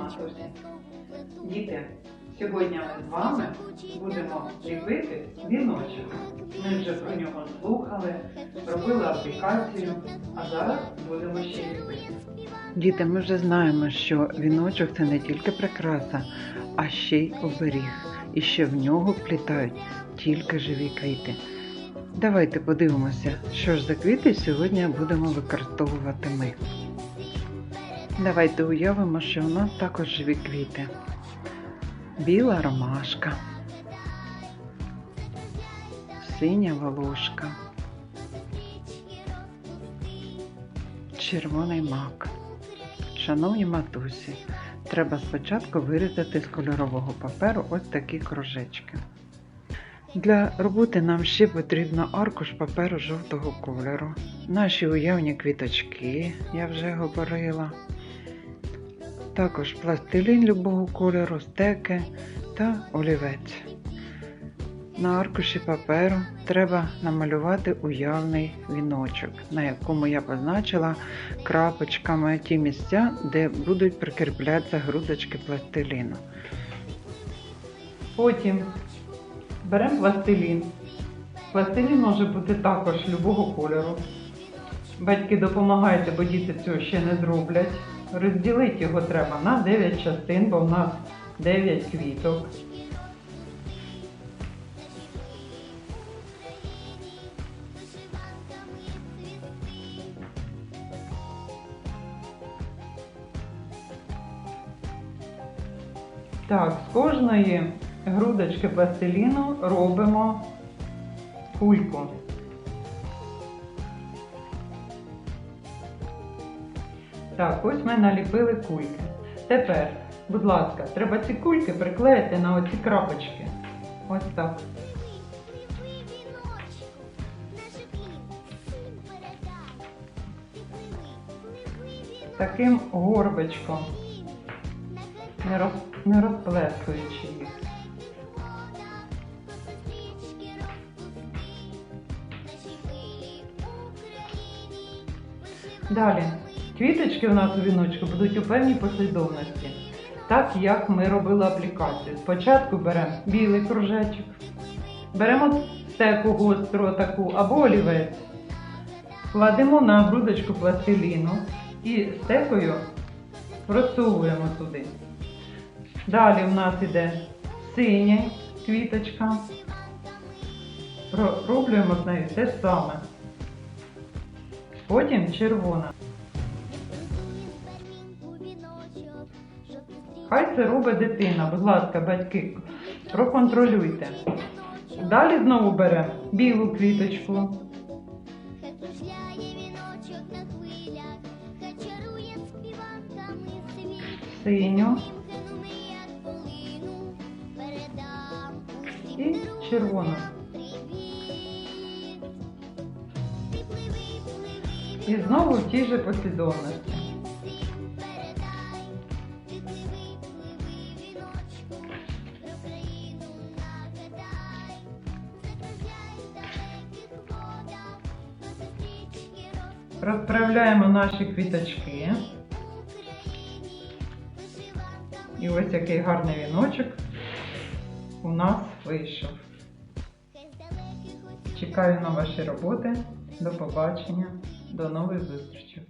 Матусі. Діти, сьогодні ми з вами будемо ліпити віночок. Ми вже про нього слухали, робили аплікацію, а зараз будемо ще ліпити. Діти, ми вже знаємо, що віночок це не тільки прикраса, а ще й оберіг. І ще в нього вплітають тільки живі квіти. Давайте подивимося, що ж за квіти сьогодні будемо використовувати ми. Давайте уявимо, що у нас також живі квіти. Біла ромашка, синя волошка, червоний мак. Шановні матусі, треба спочатку вирізати з кольорового паперу ось такі кружечки. Для роботи нам ще потрібно аркуш паперу жовтого кольору, наші уявні квіточки, я вже говорила, також пластилін любого кольору, стеки та олівець. На аркуші паперу треба намалювати уявний віночок, на якому я позначила крапочками ті місця, де будуть прикріплятися грудочки пластиліну. Потім беремо пластилін. Пластилін може бути також любого кольору. Батьки допомагайте, бо діти цього ще не зроблять. Розділити його треба на 9 частин, бо в нас 9 квіток. Так, з кожної грудочки пластиліну робимо кульку. Так, ось ми наліпили кульки. Тепер, будь ласка, треба ці кульки приклеїти на оці крапочки. Ось так. Таким горбочком, не, роз, не розплескуючи їх. Далі, квіточки у нас у віночку будуть у певній послідовності, так як ми робили аплікацію. Спочатку беремо білий кружечок, беремо стеку гостру таку або олівець, кладемо на грудочку пластиліну і стекою просовуємо туди. Далі у нас іде синя квіточка. Пророблюємо з нею те саме. Потім червона. Хай це робить дитина, будь ласка, батьки, проконтролюйте. Далі знову беремо білу квіточку, синю і червону. І знову в тій же послідовності. Розправляємо наші квіточки. І ось який гарний віночок у нас вийшов. Чекаю на ваші роботи. До побачення. До нових зустрічей.